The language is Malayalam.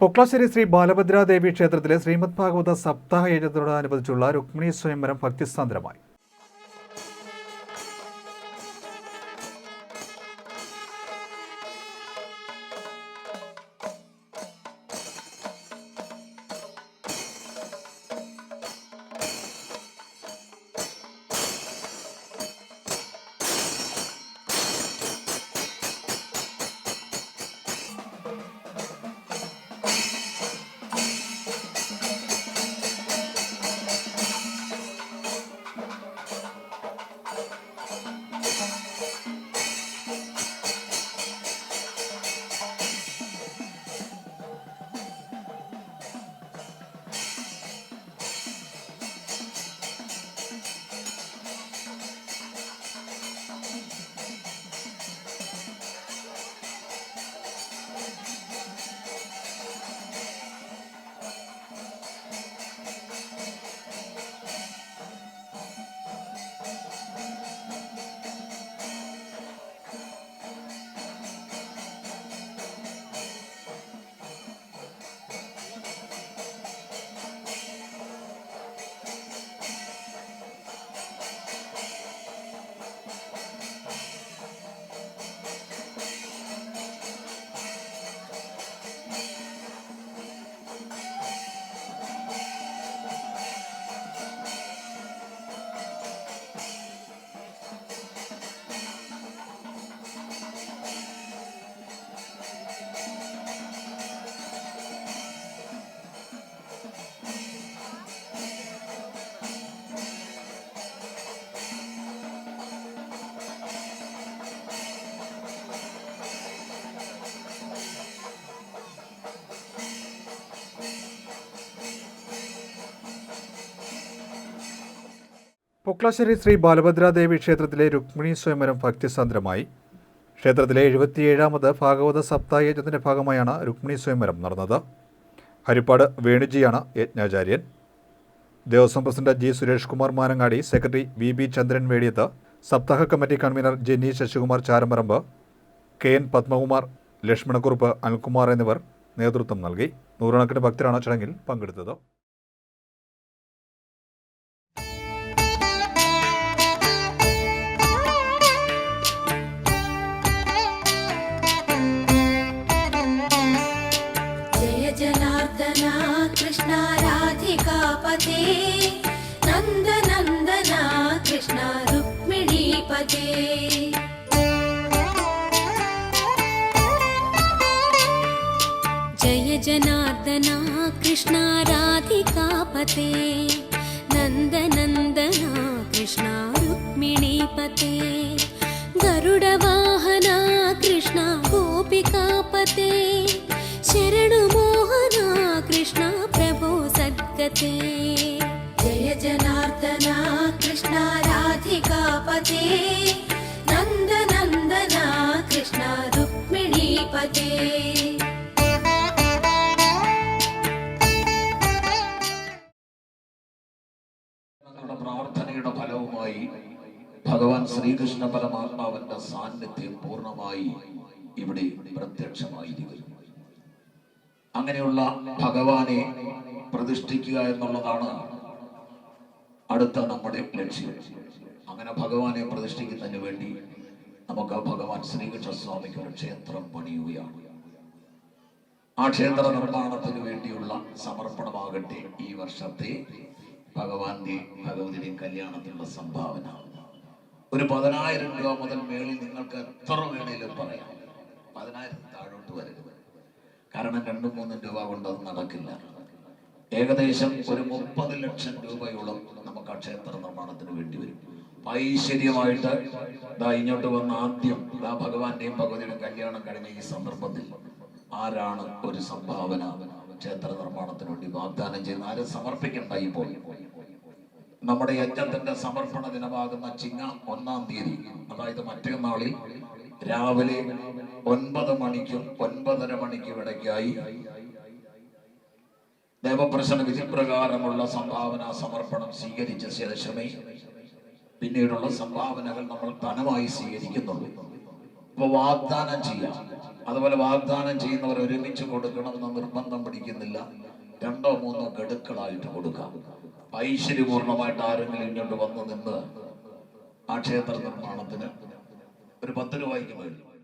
പൊക്ലാശ്ശേരി ശ്രീ ബാലഭദ്രാദേവി ക്ഷേത്രത്തിലെ ശ്രീമദ് ഭാഗവത സപ്താഹ യജ്ഞത്തോടനുബന്ധിച്ചുള്ള രുക്മിണി സ്വയംവരം ഭക്തിസാന്ദ്രമായി. പൊക്ലാശ്ശേരി ശ്രീ ബാലഭദ്രാദേവി ക്ഷേത്രത്തിലെ രുക്മിണി സ്വയംവരം ഭക്തിസാന്ദ്രമായി. ക്ഷേത്രത്തിലെ എഴുപത്തിയേഴാമത് ഭാഗവത സപ്താഹ യജ്ഞത്തിന്റെ ഭാഗമായാണ് രുക്മിണി സ്വയംവരം നടന്നത്. ഹരിപ്പാട് വേണുജിയാണ് യജ്ഞാചാര്യൻ. Devaswom president G Suresh Kumar Manangadi secretary V B Chandran Vediyath സപ്താഹ committee convener Jenny Sasikumar Charamparambu K N Padmakumar Lakshmanakurup Anilkumar എന്നിവർ നേതൃത്വം നൽകി. നൂറുകണക്കിന് ഭക്തരാണ് ചടങ്ങിൽ പങ്കെടുത്തത്. जनार्दना कृष्णा राधिकापते नन्दनन्दना कृष्णा रुक्मिणीपते जय जनार्दना कृष्णा राधिकापते नन्दनन्दना कृष्णा रुक्मिणीपते गरुडवाहना कृष्णा गोपिकापते सद्गते जय जनार्दना कृष्णा राधिकापते नन्दनन्दना कृष्णा रुक्मिणीपते ഞങ്ങളുടെ പ്രാർത്ഥനയുടെ ഫലവുമായി ഭഗവാൻ ശ്രീകൃഷ്ണ പരമാത്മാവിന്റെ സാന്നിധ്യം പൂർണ്ണമായി ഇവിടെ പ്രത്യക്ഷമായിരിക്കുന്നു അങ്ങനെയുള്ള ഭഗവാനെ പ്രതിഷ്ഠിക്കുക എന്നുള്ളതാണ് അടുത്ത നമ്മുടെ ലക്ഷ്യം. അങ്ങനെ ഭഗവാനെ പ്രതിഷ്ഠിക്കുന്നതിന് വേണ്ടി നമുക്ക് ഭഗവാൻ ശ്രീകൃഷ്ണ സ്വാമിക്ക് ഒരു ക്ഷേത്രം പണിയുകയാണ്. ആ ക്ഷേത്ര നിർമ്മാണത്തിന് വേണ്ടിയുള്ള സമർപ്പണമാകട്ടെ ഈ വർഷത്തെ ഭഗവാന്റെ ഭഗവതിയുടെ കല്യാണത്തിനുള്ള സംഭാവന. ഒരു പതിനായിരം രൂപ മുതൽ മേളിൽ നിങ്ങൾക്ക് എത്ര വേണേലും പറയാം. പതിനായിരത്തിന് താഴോട്ട് വരരുത്. കാരണം രണ്ടും മൂന്നും രൂപ കൊണ്ട് അത് നടക്കില്ല. ഏകദേശം ഒരു മുപ്പത് ലക്ഷം രൂപയോളം നമുക്ക് ആ ക്ഷേത്ര നിർമ്മാണത്തിന് വേണ്ടി വരും. ഐശ്വര്യമായിട്ട് ഇതാ ഇങ്ങോട്ട് വന്ന ആദ്യം ഇതാ ഭഗവാന്റെയും ഭഗവതിയുടെയും കല്യാണം കഴിഞ്ഞ ഈ സന്ദർഭത്തിൽ ആരാണ് ഒരു സംഭാവന ക്ഷേത്ര നിർമ്മാണത്തിന് വേണ്ടി വാഗ്ദാനം ചെയ്യുന്ന ആരും സമർപ്പിക്കണ്ട ഇപ്പോൾ. നമ്മുടെ യജ്ഞത്തിന്റെ സമർപ്പണ ദിനമാകുന്ന ചിങ്ങ ഒന്നാം തീയതി അതായത് മറ്റേ നാളിൽ രാവിലെ ഒൻപത് മണിക്കും ഒൻപതര മണിക്കും ഇടയ്ക്കായി ദേവപ്രശ്ന വിധിപ്രകാരമുള്ള സംഭാവന സമർപ്പണം സ്വീകരിച്ച ശേഷമേ പിന്നീടുള്ള സംഭാവനകൾ നമ്മൾ ധനമായി സ്വീകരിക്കുന്നുള്ളൂ. അപ്പൊ വാഗ്ദാനം ചെയ്യാം. അതുപോലെ വാഗ്ദാനം ചെയ്യുന്നവർ ഒരുമിച്ച് കൊടുക്കണമെന്ന് നിർബന്ധം പിടിക്കുന്നില്ല. രണ്ടോ മൂന്നോ ഗഡുക്കളായിട്ട് കൊടുക്കാം. ഐശ്വര്യപൂർണമായിട്ട് ആരെങ്കിലും ഇങ്ങോട്ട് വന്ന് നിന്ന് ആ ക്ഷേത്ര നിർമ്മാണത്തിന് ഒരു പത്ത് രൂപയ്ക്ക് മേടിക്കും